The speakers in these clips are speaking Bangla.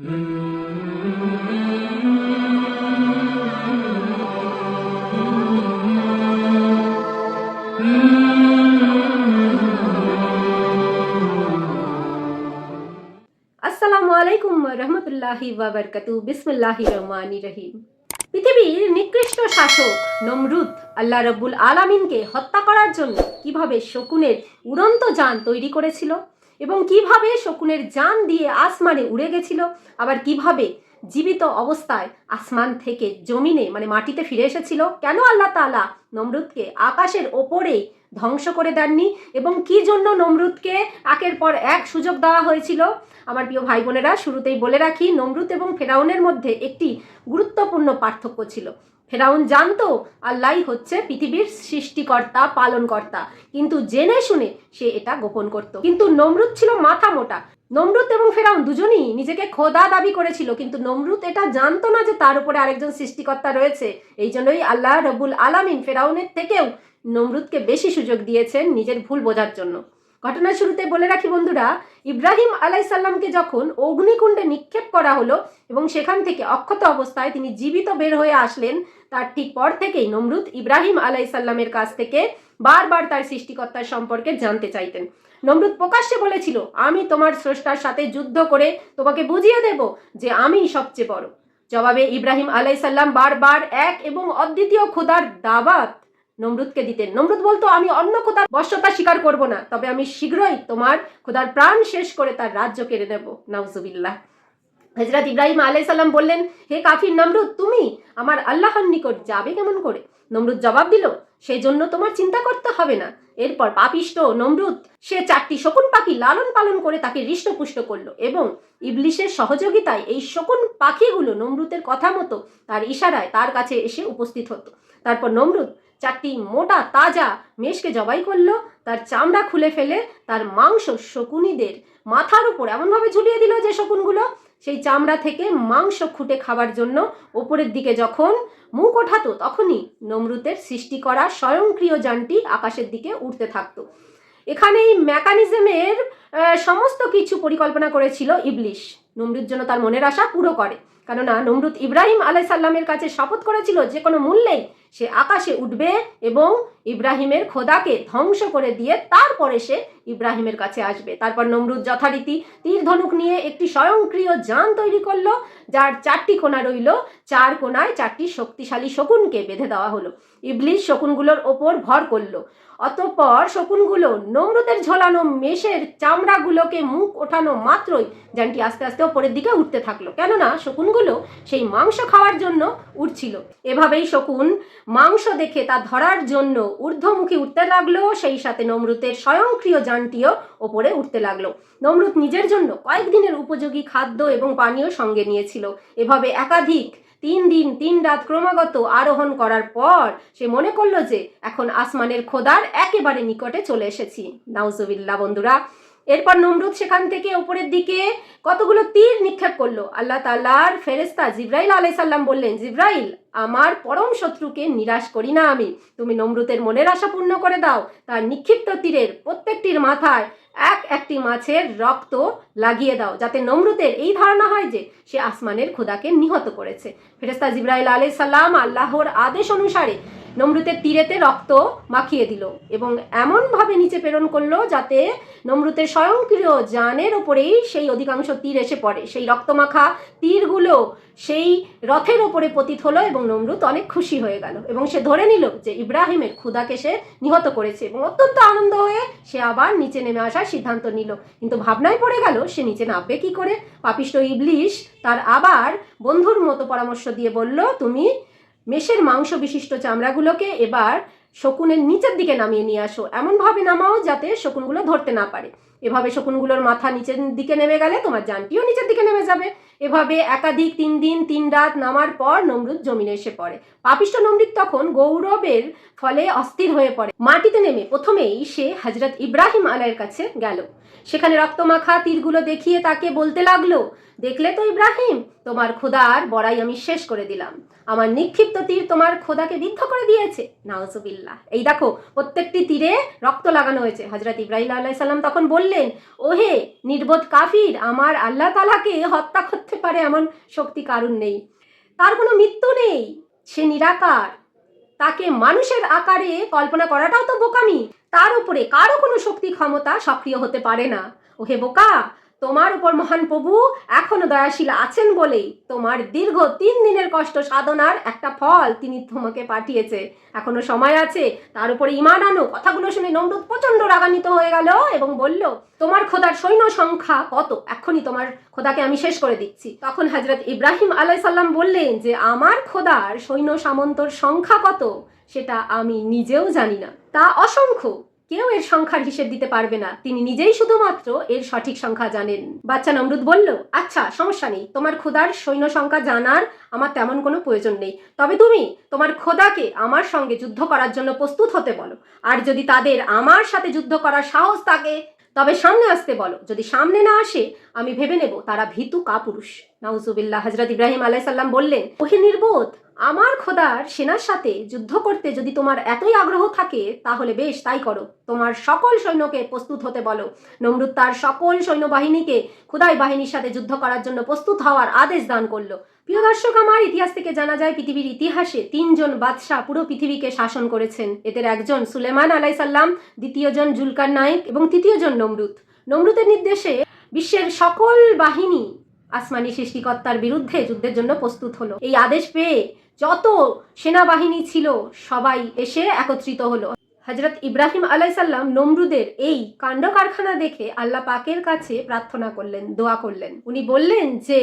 আসসালামু আলাইকুম রহমতুল্লাহি বাবরকাতু বিসমিল্লাহি রহমানি রহিম পৃথিবীর নিকৃষ্ট শাসক নমরুদ আল্লাহ রব্বুল আলামিনকে হত্যা করার জন্য কীভাবে শকুনের উড়ন্ত যান তৈরি করেছিল? এবং কীভাবে শকুনের যান দিয়ে আসমানে উড়ে গেছিল, আবার কীভাবে জীবিত অবস্থায় আসমান থেকে জমিনে মানে মাটিতে ফিরে এসেছিল, কেন আল্লাহ তালা নমরুদকে আকাশের ওপরেই ধ্বংস করে দেননি এবং কি জন্য নমরুদকে একের পর এক সুযোগ দেওয়া হয়েছিল? আমার প্রিয় ভাই বোনেরা, শুরুতেই বলে রাখি, নমরুদ এবং ফেরাউনের মধ্যে একটি গুরুত্বপূর্ণ পার্থক্য ছিল। ফেরাউন জানতো, আল্লাহ হচ্ছে পৃথিবীর সৃষ্টিকর্তা, পালনকর্তা। কিন্তু জেনে শুনে সে এটা গোপন করত। কিন্তু নমরুদ ছিল মাথা মোটা। নমরুদ এবং ফেরাউন দুজনই নিজেকে খোদা দাবি করেছিল, কিন্তু নমরুদ এটা জানতো না যে তার উপরে আরেকজন সৃষ্টিকর্তা রয়েছে। এই জন্যই আল্লাহ রবুল আলামিন ফেরাউনের থেকেও নমরুদকে বেশি সুযোগ দিয়েছেন নিজের ভুল বোঝার জন্য। ঘটনার শুরুতে বলে রাখি বন্ধুরা, ইব্রাহিম আলাইসাল্লামকে যখন অগ্নিকুণ্ডে নিক্ষেপ করা হলো এবং সেখান থেকে অক্ষত অবস্থায় তিনি জীবিত বের হয়ে আসলেন, তার ঠিক পর থেকেই নমরুদ ইব্রাহিম আলাইসাল্লামের কাছ থেকে বারবার তার সৃষ্টিকর্তার সম্পর্কে জানতে চাইতেন। নমরুদ প্রকাশ্যে বলেছিল, আমি তোমার স্রষ্টার সাথে যুদ্ধ করে তোমাকে বুঝিয়ে দেব যে আমি সবচেয়ে বড়। জবাবে ইব্রাহিম আলাইসাল্লাম বারবার এক এবং অদ্বিতীয় খোদার দাবাত নমরুদকে দিতেন। নমরুদ বলতো, আমি অন্য খোদার বশ্যতা স্বীকার করব না, তবে আমি শীঘ্রই তোমার খোদার প্রাণ শেষ করে তার রাজ্য কেড়ে নেব। নাউজুবিল্লাহ। হজরত ইব্রাহিম আলাই সাল্লাম বললেন, হে কাফির নমরুদ, তুমি আমার আল্লাহর নিকট যাবে কেমন করে? নমরুদ জবাব দিল সেই জন্য তোমার চিন্তা করতে হবে না। এরপর পাপিষ্ট নমরুদ, সে চারটি শকুন পাখি লালন পালন করে তাকে হৃষ্টপুষ্ট করল এবং ইবলিশের সহযোগিতায় এই শকুন পাখিগুলো নমরুদের কথা মতো তার ইশারায় তার কাছে এসে উপস্থিত হতো। তারপর নমরুদ চারটি মোটা, তাজা মেষকে জবাই করল, তার চামড়া খুলে ফেলে তার মাংস শকুনিদের মাথার উপর এমনভাবে ঝুলিয়ে দিল যে শকুনগুলো সেই চামড়া থেকে মাংস খুঁটে খাবার জন্য ওপরের দিকে যখন মুখ ওঠাতো, তখনই নমরুতের সৃষ্টি করা স্বয়ংক্রিয় যানটি আকাশের দিকে উঠতে থাকতো। এখানে এই মেকানিজমের সমস্ত কিছু পরিকল্পনা করেছিল ইবলিশ। নমরুদ যেন তার মনের আশা পুরো করে। কেননা নমরুদ ইব্রাহিম আলাই সাল্লামের কাছে শপথ করেছিল যে কোনো মূল্যেই সে আকাশে উঠবে এবং ইব্রাহিমের খোদাকে ধ্বংস করে দিয়ে তারপরে সে ইব্রাহিমের কাছে আসবে। তারপর নমরুদ যথারীতি তীর ধনুক নিয়ে একটি স্বয়ংক্রিয় যান তৈরি করল, যার চারটি কোণা রইল। চার কোণায় চারটি শক্তিশালী শকুনকে বেঁধে দেওয়া হলো। ইবলিশ শকুনগুলোর ওপর ভর করল। অতঃপর শকুনগুলো নমরুদের ঝোলানো মেষের চামড়াগুলোকে মুখ ওঠানো মাত্রই যানটি আস্তে আস্তে ওপরের দিকে উঠতে থাকল। কেননা শকুনগুলো সেই মাংস খাওয়ার জন্য উঠছিল এভাবেই শকুন মাংস দেখে তা ধরার জন্য ঊর্ধ্বমুখী উঠতে লাগল, সেই সাথে নমরুতের স্বয়ংক্রিয় যানটিও ওপরে উঠতে লাগল। নমরুদ নিজের জন্য কয়েকদিনের উপযোগী খাদ্য এবং পানীয় সঙ্গে নিয়েছিল। এভাবে একাধিক তিন দিন, তিন রাত ক্রমাগত আরোহণ করার পর সে মনে করল যে এখন আসমানের খোদার একেবারে নিকটে চলে এসেছি। নাউজবিল্লা বন্ধুরা এরপর নমরুদ সেখান থেকে উপরের দিকে কতগুলো তীর নিক্ষেপ করল? আল্লাহ তাল্লার ফেরেস্তা জিব্রাইল আলাই সাল্লাম বললেন, জিব্রাইল, আমার পরম শত্রুকে নিরাশ করি না আমি। তুমি নমরুতের মনের আশা পূর্ণ করে দাও। তার নিক্ষিপ্ত তীরের প্রত্যেকটির মাথায় এক একটি মাছের রক্ত লাগিয়ে দাও, যাতে নমরুদের এই ধারণা হয় যে সে আসমানের খোদাকে নিহত করেছে। ফেরেস্তা জিব্রাইল আলাই সাল্লাম আল্লাহর আদেশ অনুসারে নমরুতের তীরেতে রক্ত মাখিয়ে দিল এবং এমনভাবে নিচে প্রেরণ করল যাতে নমরুতের স্বয়ংক্রিয় যানের ওপরেই সেই অধিকাংশ তীর এসে পড়ে। সেই রক্তমাখা তীরগুলো সেই রথের ওপরে পতিত হলো এবং নমরুদ অনেক খুশি হয়ে গেল এবং সে ধরে নিল যে ইব্রাহিমের ক্ষুদাকে সে নিহত করেছে এবং অত্যন্ত আনন্দ হয়ে সে আবার নিচে নেমে আসার সিদ্ধান্ত নিল। কিন্তু ভাবনায় পড়ে গেল, সে নিচে নামবে কি করে? পাপিষ্ট ইবলিশ তার আবার বন্ধুর মতো পরামর্শ দিয়ে বলল, তুমি মেষের মাংস বিশিষ্ট চামড়াগুলোকে এবার শকুনের নিচের দিকে নামিয়ে নিয়ে আসো। এমনভাবে নামাও যাতে শকুনগুলো ধরতে না পারে। এভাবে শকুনগুলোর মাথা নিচের দিকে নেমে গেলে তোমার জানটিও নিচের দিকে নেমে যাবে। এভাবে একাধিক তিন দিন, তিন রাত নামার পর নমরুদ জমিনে এসে পড়ে। পাপিষ্ট নমরুদ তখন গৌরবের ফলে অস্থির হয়ে পড়ে। মাটিতে নেমে প্রথমেই সে হজরত ইব্রাহিম আলাইয়ের কাছে গেল। সেখানে রক্তমাখা তীরগুলো দেখিয়ে তাকে বলতে লাগল, দেখলে তো ইব্রাহিম, তোমার খোদার বড়াই আমি শেষ করে দিলাম। আমার নিক্ষিপ্ত তীর তোমার খোদাকে বিদ্ধ করে দিয়েছে। নাউজুবিল্লাহ। এই দেখো, প্রত্যেকটি তীরে রক্ত লাগানো হয়েছে। হজরত ইব্রাহিম আল্লাহ সাল্লাম তখন বললেন, ওহে নির্বোধ কাফির, আমার আল্লাহ তালাকে হত্যা করতে পারে এমন শক্তি কারণ নেই। তার কোনো মৃত্যু নেই। সে নিরাকার। তাকে মানুষের আকারে কল্পনা করাটাও তো বোকামি। তার উপরে কারও কোনো শক্তি ক্ষমতা সক্রিয় হতে পারে না। ও হে বোকা তোমার উপর মহান প্রভু এখনও দয়াশীল আছেন বলেই তোমার দীর্ঘ তিন দিনের কষ্ট সাধনার একটা ফল তিনি তোমাকে পাঠিয়েছে। এখনও সময় আছে, তার উপরে ইমান আনো। কথাগুলো শুনে নমরুদ প্রচণ্ড রাগান্বিত হয়ে গেল এবং বলল, তোমার খোদার সৈন্য সংখ্যা কত? এখনই তোমার খোদাকে আমি শেষ করে দিচ্ছি। তখন হজরত ইব্রাহিম আলাইসাল্লাম বললেন যে, আমার খোদার সৈন্য সামন্তর সংখ্যা কত? সেটা আমি নিজেও জানি না। তা অসংখ্য। কেউ এর সংখ্যার হিসেব দিতে পারবে না। তিনি নিজেই শুধুমাত্র এর সঠিক সংখ্যা জানেন। বাচ্চা নমরুদ বলল আচ্ছা সমস্যা নেই। তোমার খোদার সৈন্য সংখ্যা জানার আমার তেমন কোনো প্রয়োজন নেই। তবে তুমি তোমার খোদাকে আমার সঙ্গে যুদ্ধ করার জন্য প্রস্তুত হতে বলো। আর যদি তাদের আমার সাথে যুদ্ধ করার সাহস থাকে, তবে সামনে আসতে বলো। যদি সামনে না আসে, আমি ভেবে নেব তারা ভীতু কাপুরুষ। নাউজুবিল্লাহ হজরত ইব্রাহিম আলাইসাল্লাম বললেন, ওহে নির্বোধ আমার খোদার সেনার সাথে যুদ্ধ করতে যদি তোমার এতই আগ্রহ থাকে, তাহলে বেশ, তাই করো। তোমার সকল সৈন্যকে প্রস্তুত হতে বলো। নমরুদ তার সকল সৈন্যবাহিনীকে খোদাই বাহিনীর সাথে যুদ্ধ করার জন্য প্রস্তুত হওয়ার আদেশ দান করল। প্রিয় দর্শক, আমার ইতিহাস থেকে জানা যায়, পৃথিবীর ইতিহাসে তিনজন বাদশাহ পুরো পৃথিবীকে শাসন করেছেন। এদের একজন সুলেমান আলাই আলাইসাল্লাম দ্বিতীয়জন জুলকার নায়েক এবং তৃতীয়জন নমরুদ। নমরুদের নির্দেশে বিশ্বের সকল বাহিনী আসমানি সৃষ্টিকর্তার বিরুদ্ধে যুদ্ধের জন্য প্রস্তুত হলো। এই আদেশ পেয়ে যত সেনাবাহিনী ছিল, সবাই এসে একত্রিত হলো। হজরত ইব্রাহিম আলাইসাল্লাম নমরুদের এই কাণ্ড কারখানা দেখে আল্লাহ পাকের কাছে প্রার্থনা করলেন, দোয়া করলেন। উনি বললেন যে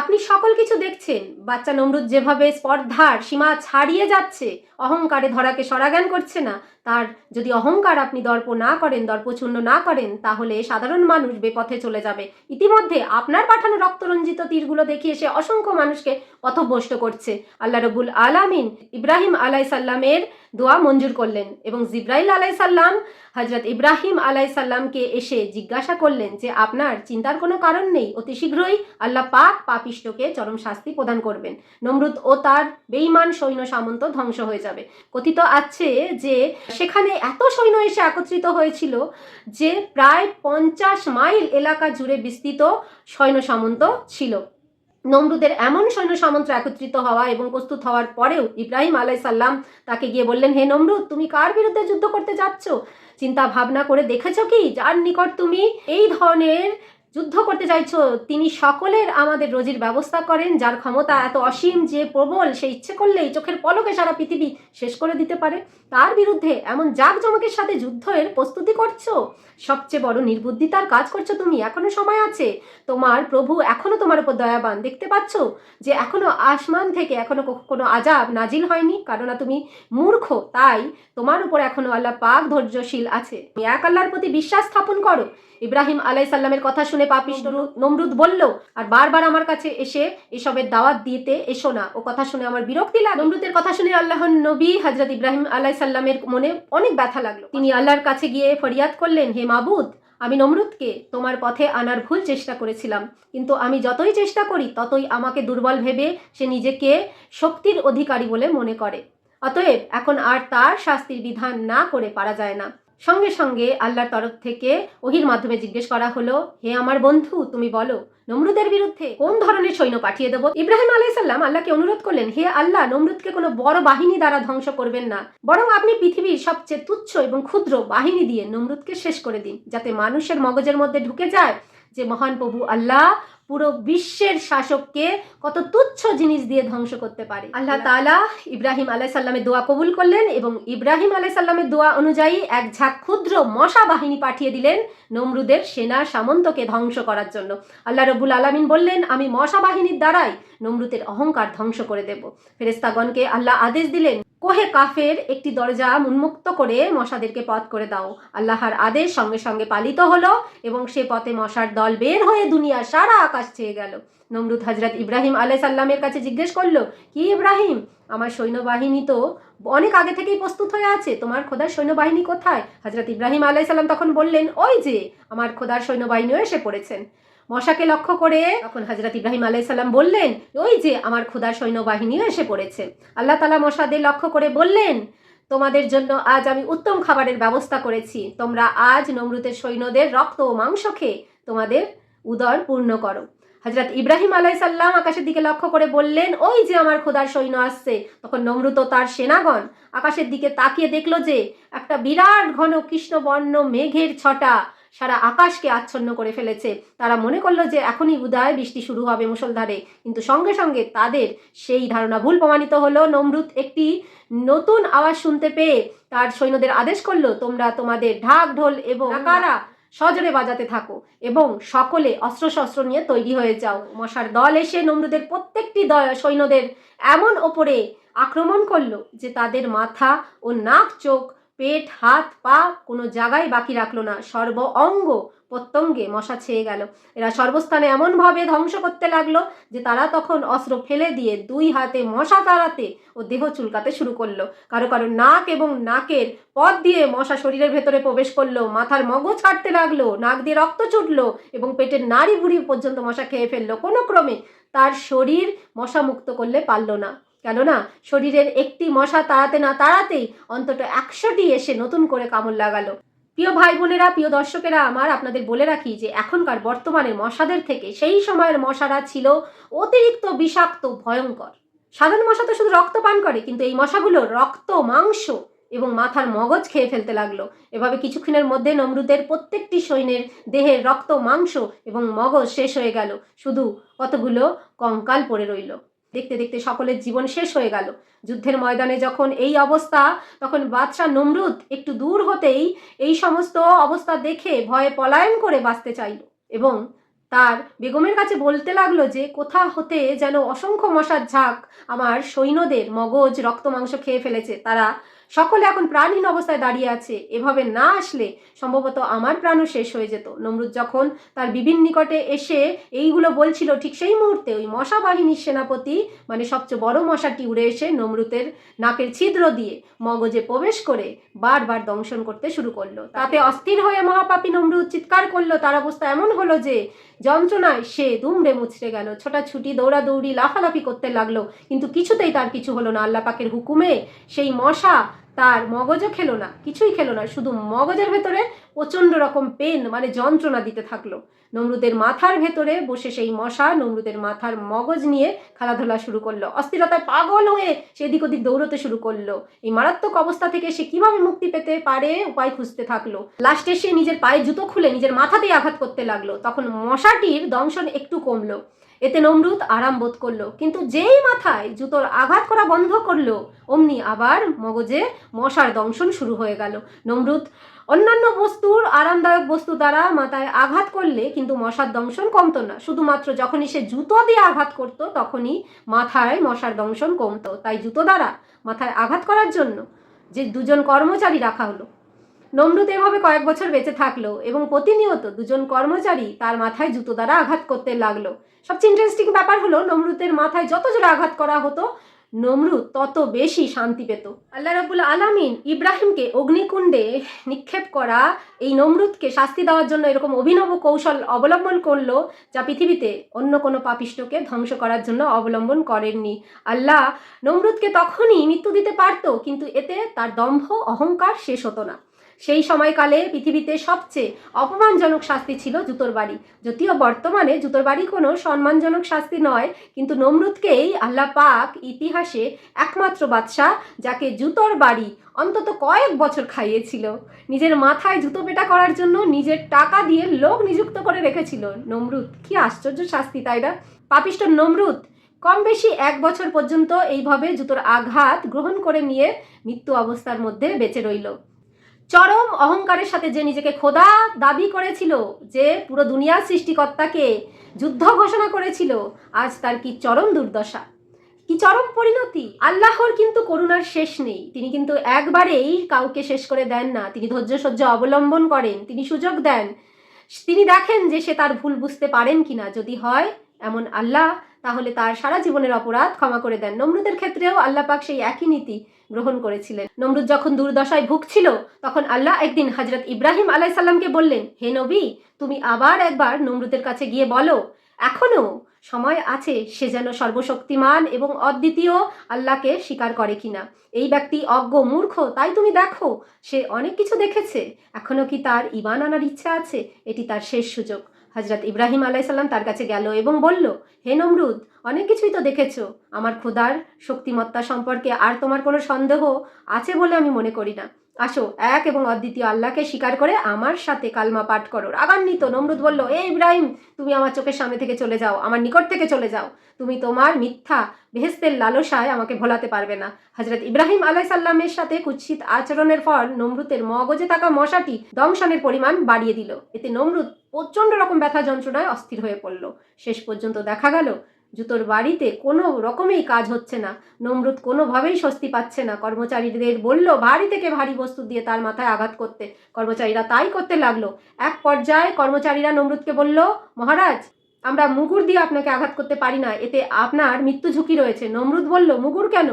আপনি সকল কিছু দেখছেন। বাচ্চা নমরুদ যেভাবে স্পর্ধার সীমা ছাড়িয়ে যাচ্ছে, অহংকারে ধরাকে সরাগান করছে না, তার যদি অহংকার আপনি দর্প না করেন দর্পচূর্ণ না করেন, তাহলে সাধারণ মানুষ বেপথে চলে যাবে। ইতিমধ্যে আপনার পাঠানো রক্তরঞ্জিত তীরগুলো দেখিয়ে সে অসংখ্য মানুষকে পথভ্রষ্ট করছে। আল্লাহ রবুল আলামিন ইব্রাহিম আলাই সাল্লামের দোয়া মঞ্জুর করলেন এবং জিব্রাইল আলাই সাল্লাম হজরত ইব্রাহিম আলাই সাল্লামকে এসে জিজ্ঞাসা করলেন যে, আপনার চিন্তার কোনো কারণ নেই? অতি শীঘ্রই আল্লাহ পাক পাপিষ্টকে চরম শাস্তি প্রদান করবেন। নমরুদ ও তার বেঈমান সৈন্য সামন্ত ধ্বংস হয়ে যাবে। কথিত আছে যে, সেখানে এত সৈন্য এসে একত্রিত হয়েছিল যে, প্রায় পঞ্চাশ মাইল এলাকা জুড়ে বিস্তৃত সৈন্য সামন্ত ছিল। নমরুদের এমন সৈন্য সামন্ত একত্রিত হওয়া এবং প্রস্তুত হওয়ার পরেও ইব্রাহিম আলাই সাল্লাম তাকে গিয়ে বললেন, হে নমরুদ, তুমি কার বিরুদ্ধে যুদ্ধ করতে যাচ্ছ? চিন্তা ভাবনা করে দেখেছ কি? যার নিকট তুমি এই ধরনের যুদ্ধ করতে চাইছো, তিনি সকলের আমাদের রোজির ব্যবস্থা করেন, যার ক্ষমতা এত অসীম যে প্রবল, সে ইচ্ছে করলেই চোখের পলকে সারা পৃথিবী শেষ করে দিতে পারে। তার বিরুদ্ধে এমন জাঁকজমকের সাথে যুদ্ধের প্রস্তুতি করছ? সবচেয়ে বড় নির্বুদ্ধিতার কাজ করছ তুমি এখনও সময় আছে। তোমার প্রভু এখনও তোমার উপর দয়াবান। দেখতে পাচ্ছ যে এখনও আসমান থেকে এখনও কোনো আজাব নাজিল হয়নি কারণ তুমি মূর্খ তাই তোমার উপর এখনও আল্লাহ পাক ধৈর্যশীল আছে। তুমি এক আল্লাহর প্রতি বিশ্বাস স্থাপন করো। ইব্রাহিম আলাই সাল্লামের কথা শুনে পাপিষ্ট নমরুদ বলল আর বারবার আমার কাছে এসে এসবের দাওয়াত দিতে এসো না। ও কথা শুনে আমার বিরক্তি লাগে। নমরুদের কথা শুনে আল্লাহর নবী হজরত ইব্রাহিম আলাই সাল্লামের মনে অনেক ব্যথা লাগল। তিনি আল্লাহর কাছে গিয়ে ফরিয়াদ করলেন, হে মাবুদ, আমি নমরুদকে তোমার পথে আনার ভুল চেষ্টা করেছিলাম। কিন্তু আমি যতই চেষ্টা করি, ততই আমাকে দুর্বল ভেবে সে নিজেকে শক্তির অধিকারী বলে মনে করে। অতএব এখন আর তার শাস্তির বিধান না করে পারা যায় না। সঙ্গে সঙ্গে আল্লাহর তরফ থেকে ওহির মাধ্যমে জিজ্ঞেস করা হলো, হে আমার বন্ধু, তুমি বলো, নমরুদের বিরুদ্ধে কোন ধরনের সৈন্য পাঠিয়ে দেবো? ইব্রাহিম আলাইসাল্লাম আল্লাহকে অনুরোধ করলেন, হে আল্লাহ, নমরুদকে কোনো বড় বাহিনী দ্বারা ধ্বংস করবেন না, বরং আপনি পৃথিবীর সবচেয়ে তুচ্ছ এবং ক্ষুদ্র বাহিনী দিয়ে নমরুদকে শেষ করে দিন, যাতে মানুষের মগজের মধ্যে ঢুকে যায় যে মহান প্রভু আল্লাহ পুরো বিশ্বের শাসককে কত তুচ্ছ জিনিস দিয়ে ধ্বংস করতে পারে। আল্লাহ তাআলা ইব্রাহিম আলাই সাল্লামের দোয়া কবুল করলেন এবং ইব্রাহিম আলাই সাল্লামের দোয়া অনুযায়ী এক ঝাঁক ক্ষুদ্র মশা বাহিনী পাঠিয়ে দিলেন নমরুদের সেনা সামন্তকে ধ্বংস করার জন্য। আল্লাহ রবুল আলামিন বললেন আমি মশা বাহিনীর দ্বারাই নমরুদের অহংকার ধ্বংস করে দেব। ফেরেস্তাগণকে আল্লাহ আদেশ দিলেন কোহে কাফের একটি দরজা উন্মুক্ত করে মশাদেরকে পথ করে দাও। আল্লাহর আদেশ সঙ্গে সঙ্গে পালিত হলো এবং সে পথে মশার দল বের হয়ে দুনিয়া সারা আকাশ ছেয়ে গেল। নমরুদ হজরত ইব্রাহিম আলাই সাল্লামের কাছে জিজ্ঞেস করল, কি ইব্রাহিম, আমার সৈন্যবাহিনী তো অনেক আগে থেকেই প্রস্তুত হয়ে আছে, তোমার খোদার সৈন্যবাহিনী কোথায়? হজরত ইব্রাহিম আলাই সাল্লাম তখন বললেন, ওই যে, আমার খোদার সৈন্যবাহিনীও এসে পড়েছেন। মশাকে লক্ষ্য করে তখন হাজরত ইব্রাহিম আলাইসাল্লাম বললেন, ওই যে আমার ক্ষুদার সৈন্যবাহিনীও এসে পড়েছে। আল্লাহ তালা মশাদের লক্ষ্য করে বললেন, তোমাদের জন্য আজ আমি উত্তম খাবারের ব্যবস্থা করেছি। তোমরা আজ নমরুতের সৈন্যদের রক্ত ও মাংস খেয়ে তোমাদের উদর পূর্ণ করো। হজরত ইব্রাহিম আলাইসাল্লাম আকাশের দিকে লক্ষ্য করে বললেন, ওই যে আমার খোদার সৈন্য আসছে। তখন নমরুত তার সেনাগণ আকাশের দিকে তাকিয়ে দেখল যে একটা বিরাট ঘন কৃষ্ণবর্ণ মেঘের ছটা সারা আকাশকে আচ্ছন্ন করে ফেলেছে। তারা মনে করল যে এখনই উদয় বৃষ্টি শুরু হবে মুসলধারে কিন্তু সঙ্গে সঙ্গে তাদের সেই ধারণা ভুল প্রমাণিত হলো। নমরুদ একটি নতুন আওয়াজ শুনতে পেয়ে তার সৈন্যদের আদেশ করল, তোমরা তোমাদের ঢাক, ঢোল এবং কারা সজরে বাজাতে থাকো এবং সকলে অস্ত্রশস্ত্র নিয়ে তৈরি হয়ে যাও। মশার দল এসে নমরুদের প্রত্যেকটি সৈন্যদের এমন ওপরে আক্রমণ করল যে তাদের মাথা ও নাক, চোখ পেট, হাত, পা কোনো জায়গায় বাকি রাখল না। সর্ব অঙ্গ প্রত্যঙ্গে মশা ছেয়ে গেল। এরা সর্বস্থানে এমনভাবে ধ্বংস করতে লাগল যে তারা তখন অস্ত্র ফেলে দিয়ে দুই হাতে মশা তাড়াতে ও দেহ চুলকাতে শুরু করল। কারও কারও নাক এবং নাকের পথ দিয়ে মশা শরীরের ভেতরে প্রবেশ করল, মাথার মগজ কাটতে লাগল, নাক দিয়ে রক্ত ছুটলো এবং পেটের নাড়ি বুড়ি পর্যন্ত মশা খেয়ে ফেলল। কোনো ক্রমে তার শরীর মশা মুক্ত করলে পারল না। কেননা শরীরের একটি মশা তাড়াতে না তাড়াতেই অন্তত একশোটি এসে নতুন করে কামড় লাগালো। প্রিয় ভাই বোনেরা, প্রিয় দর্শকেরা, আমার আপনাদের বলে রাখি যে এখনকার বর্তমানের মশাদের থেকে সেই সময়ের মশারা ছিল অতিরিক্ত বিষাক্ত, ভয়ঙ্কর। সাধারণ মশা তো শুধু রক্ত পান করে, কিন্তু এই মশাগুলো রক্ত, মাংস এবং মাথার মগজ খেয়ে ফেলতে লাগল। এভাবে কিছুক্ষণের মধ্যে নমরুদের প্রত্যেকটি সৈন্যের দেহের রক্ত, মাংস এবং মগজ শেষ হয়ে গেল। শুধু কতগুলো কঙ্কাল পড়ে রইল। দেখতে দেখতে সকলের জীবন শেষ হয়ে গেল। যুদ্ধের ময়দানে যখন এই অবস্থা, তখন বাদশাহ নমরুদ একটু দূর হতেই এই সমস্ত অবস্থা দেখে ভয়ে পলায়ন করে বাঁচতে চাইল এবং তার বেগমের কাছে বলতে লাগল যে, কোথা হতে যেন অসংখ্য মশার ঝাঁক আমার সৈন্যদের মগজ রক্ত মাংস খেয়ে ফেলেছে। তারা সকলে এখন প্রাণহীন অবস্থায় দাঁড়িয়ে আছে। এভাবে না আসলে সম্ভবত আমার প্রাণও শেষ হয়ে যেত। নমরুদ যখন তার বিভিন্ন নিকটে এসে এইগুলো বলছিল, ঠিক সেই মুহূর্তে ওই মশা বাহিনীর সেনাপতি মানে সবচেয়ে বড় মশাটি উড়ে এসে নমরুতের নাকের ছিদ্র দিয়ে মগজে প্রবেশ করে বারবার দংশন করতে শুরু করল। তাতে অস্থির হয়ে মহাপাপী নমরুদ চিৎকার করল, তার অবস্থা এমন হলো যে যন্ত্রণায় সে দুমড়ে মুচড়ে গেল। ছোটাছুটি, দৌড়াদৌড়ি, লাফালাফি করতে লাগল, কিন্তু কিছুতেই তার কিছু হলো না। আল্লাপাকের হুকুমে সেই মশা তার মগজও খেলো না, কিছুই খেলো না, শুধু মগজের ভেতরে প্রচণ্ড রকম পেন মানে যন্ত্রণা দিতে থাকল। নমরুদের মাথার ভেতরে বসে সেই মশা নমরুদের মাথার মগজ নিয়ে খেলাধুলা শুরু করল। অস্থিরতায় পাগল হয়ে সেদিক ওদিক দৌড়তে শুরু করল। এই মারাত্মক অবস্থা থেকে সে কীভাবে মুক্তি পেতে পারে উপায় খুঁজতে থাকল। লাস্টে সে নিজের পায়ে জুতো খুলে নিজের মাথাতেই আঘাত করতে লাগল। তখন মশাটির দংশন একটু কমলো। এতে নমরুদ আরাম বোধ করল। কিন্তু যেই মাথায় জুতোর আঘাত করা বন্ধ করল, অমনি আবার মগজে মশার দংশন শুরু হয়ে গেল। নমরুদ অন্যান্য বস্তুর আরামদায়ক বস্তু দ্বারা মাথায় আঘাত করলে কিন্তু মশার দংশন কমতো না। শুধুমাত্র যখনই সে জুতো দিয়ে আঘাত করত, তখনই মাথায় মশার দংশন কমতো। তাই জুতো দ্বারা মাথায় আঘাত করার জন্য যে দুজন কর্মচারী রাখা হলো নমরুদ এভাবে কয়েক বছর বেঁচে থাকল এবং প্রতিনিয়ত দুজন কর্মচারী তার মাথায় জুতো দ্বারা আঘাত করতে লাগল। সবচেয়ে ইন্টারেস্টিং ব্যাপার হলো নমরুদের মাথায় যত জোরে আঘাত করা হতো নমরুদ তত বেশি শান্তি পেত। আল্লাহ রাবুল আলামিন ইব্রাহিমকে অগ্নিকুণ্ডে নিক্ষেপ করা, এই নমরুদকে শাস্তি দেওয়ার জন্য এরকম অভিনব কৌশল অবলম্বন করল, যা পৃথিবীতে অন্য কোনো পাপিষ্টকে ধ্বংস করার জন্য অবলম্বন করেননি। আল্লাহ নমরুদকে তখনই মৃত্যু দিতে পারতো, কিন্তু এতে তার দম্ভ, অহংকার শেষ হতো না। সেই সময়কালে পৃথিবীতে সবচেয়ে অপমানজনক শাস্তি ছিল জুতোর বাড়ি। যদিও বর্তমানে জুতোর বাড়ি কোনো সম্মানজনক শাস্তি নয়, কিন্তু নমরুদকেই আল্লাহ পাক ইতিহাসে একমাত্র বাদশাহ যাকে জুতোর বাড়ি অন্তত কয়েক বছর খাইয়েছিল। নিজের মাথায় জুতো পেটা করার জন্য নিজের টাকা দিয়ে লোক নিযুক্ত করে রেখেছিল। নমরুদ, কি আশ্চর্য শাস্তি তাই না? পাপিষ্ট নমরুদ, কম বেশি এক বছর পর্যন্ত এইভাবে জুতোর আঘাত গ্রহণ করে নিয়ে মৃত্যু অবস্থার মধ্যে বেঁচে রইল। চরম অহংকারের সাথে যে নিজেকে খোদা দাবি করেছিল, যে পুরো দুনিয়ার সৃষ্টিকর্তাকে যুদ্ধ ঘোষণা করেছিল, আজ তার কি চরম দুর্দশা? কি চরম পরিণতি? আল্লাহর কিন্তু করুণার শেষ নেই। তিনি কিন্তু একবারেই কাউকে শেষ করে দেন না। তিনি ধৈর্য সহ্য অবলম্বন করেন, তিনি সুযোগ দেন। তিনি দেখেন যে সে তার ভুল বুঝতে পারেন কিনা। যদি হয়, এমন আল্লাহ তাহলে তার সারা জীবনের অপরাধ ক্ষমা করে দেন। নমরুদের ক্ষেত্রেও আল্লাহ পাক সেই একই নীতি গ্রহণ করেছিলেন। নমরুদ যখন দুর্দশায় ভুগছিল, তখন আল্লাহ একদিন হজরত ইব্রাহিম আলাইসাল্লামকে বললেন, হে নবী, তুমি আবার একবার নমরুদের কাছে গিয়ে বলো, এখনও সময় আছে সে যেন সর্বশক্তিমান এবং অদ্বিতীয় আল্লাহকে স্বীকার করে কিনা। এই ব্যক্তি অজ্ঞ, মূর্খ, তাই তুমি দেখো, সে অনেক কিছু দেখেছে। এখনও কি তার ইমান আনার ইচ্ছা আছে? এটি তার শেষ সুযোগ। হজরত ইব্রাহিম আলাইসাল্লাম তার কাছে গেল এবং বলল, হে নমরুদ, অনেক কিছুই তো দেখেছ। আমার খোদার শক্তিমত্তা সম্পর্কে আর তোমার কোনো সন্দেহ আছে বলে আমি মনে করি না। আসো, এক এবং অদ্বিতীয় আল্লাহকে স্বীকার করে আমার সাথে কালমা পাঠ করো। রাগান্বিত নমরুদ বলল, এ ইব্রাহিম, তুমি আমার চোখের সামনে থেকে চলে যাও, আমার নিকট থেকে চলে যাও। তুমি তোমার মিথ্যা বেহেস্তের লালসায় আমাকে ভোলাতে পারবে না। হজরত ইব্রাহিম আলাই সাল্লামের সাথে কুৎসিত আচরণের ফল নমরুতের মগজে থাকা মশাটি দংশনের পরিমাণ বাড়িয়ে দিল। এতে নমরুদ প্রচণ্ড রকম ব্যথা যন্ত্রণায় অস্থির হয়ে পড়ল। শেষ পর্যন্ত দেখা গেল, জুতোর বাড়িতে কোনো রকমেই কাজ হচ্ছে না। নমরুদ কোনোভাবেই স্বস্তি পাচ্ছে না। কর্মচারীদের বলল ভারী থেকে ভারী বস্তু দিয়ে তার মাথায় আঘাত করতে। কর্মচারীরা তাই করতে লাগল। এক পর্যায়ে কর্মচারীরা নমরুদকে বলল, মহারাজ, আমরা মুগুর দিয়ে আপনাকে আঘাত করতে পারি না। এতে আপনার মৃত্যু ঝুঁকি রয়েছে। নমরুদ বলল, মুগুর কেন?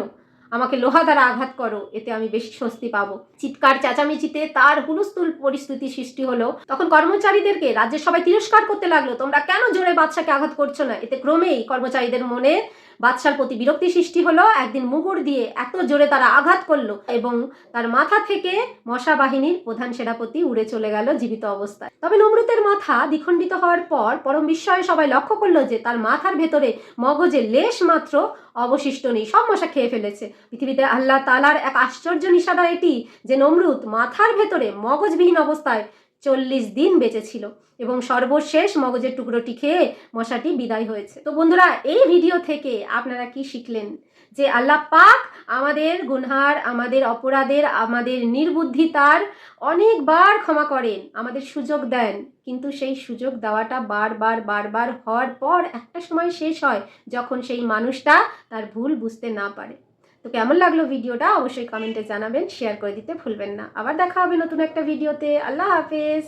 আমাকে লোহা দ্বারা আঘাত করো, এতে আমি বেশি স্বস্তি পাবো। চিৎকার, চেঁচামেচিতে তার হুলস্থুল পরিস্থিতি সৃষ্টি হলো। তখন কর্মচারীদেরকে রাজ্যের সবাই তিরস্কার করতে লাগল, তোমরা কেন জোরে বাদশাকে আঘাত করছ না? এতে ক্রমেই কর্মচারীদের মনে বাদশার প্রতি বিরক্তি সৃষ্টি হলো। একদিন মুগুর দিয়ে এত জোরে তারা আঘাত করল এবং তার মাথা থেকে মশা বাহিনীর প্রধান সেনাপতি উড়ে চলে গেল জীবিত অবস্থায়। তবে নমরুতের মাথা দ্বিখণ্ডিত হওয়ার পর পরম বিস্ময়ে সবাই লক্ষ্য করল যে তার মাথার ভেতরে মগজে লেশ মাত্র অবশিষ্ট নেই, সব মশা খেয়ে ফেলেছে। পৃথিবীতে আল্লাহ তালার এক আশ্চর্য নিষাদা এটি যে নমরুদ মাথার ভেতরে মগজবিহীন অবস্থায় চল্লিশ দিন বেঁচে ছিল এবং সর্বশেষ মগজের টুকরোটি খেয়ে মশাটি বিদায় হয়েছে। তো বন্ধুরা, এই ভিডিও থেকে আপনারা কি শিখলেন? যে আল্লাহ পাক আমাদের গুনহার, আমাদের অপরাধের, আমাদের নির্বুদ্ধিতার অনেকবার ক্ষমা করেন, আমাদের সুযোগ দেন। কিন্তু সেই সুযোগ দেওয়াটা বারবার বারবার হওয়ার পর একটা সময় শেষ হয় যখন সেই মানুষটা তার ভুল বুঝতে না পারে। তো কেমন লাগল ভিডিওটা? অবশ্যই কমেন্টে জানাবেন শেয়ার করে দিতে ভুলবেন না। আবার দেখা হবে নতুন একটা ভিডিওতে আল্লাহ হাফেজ।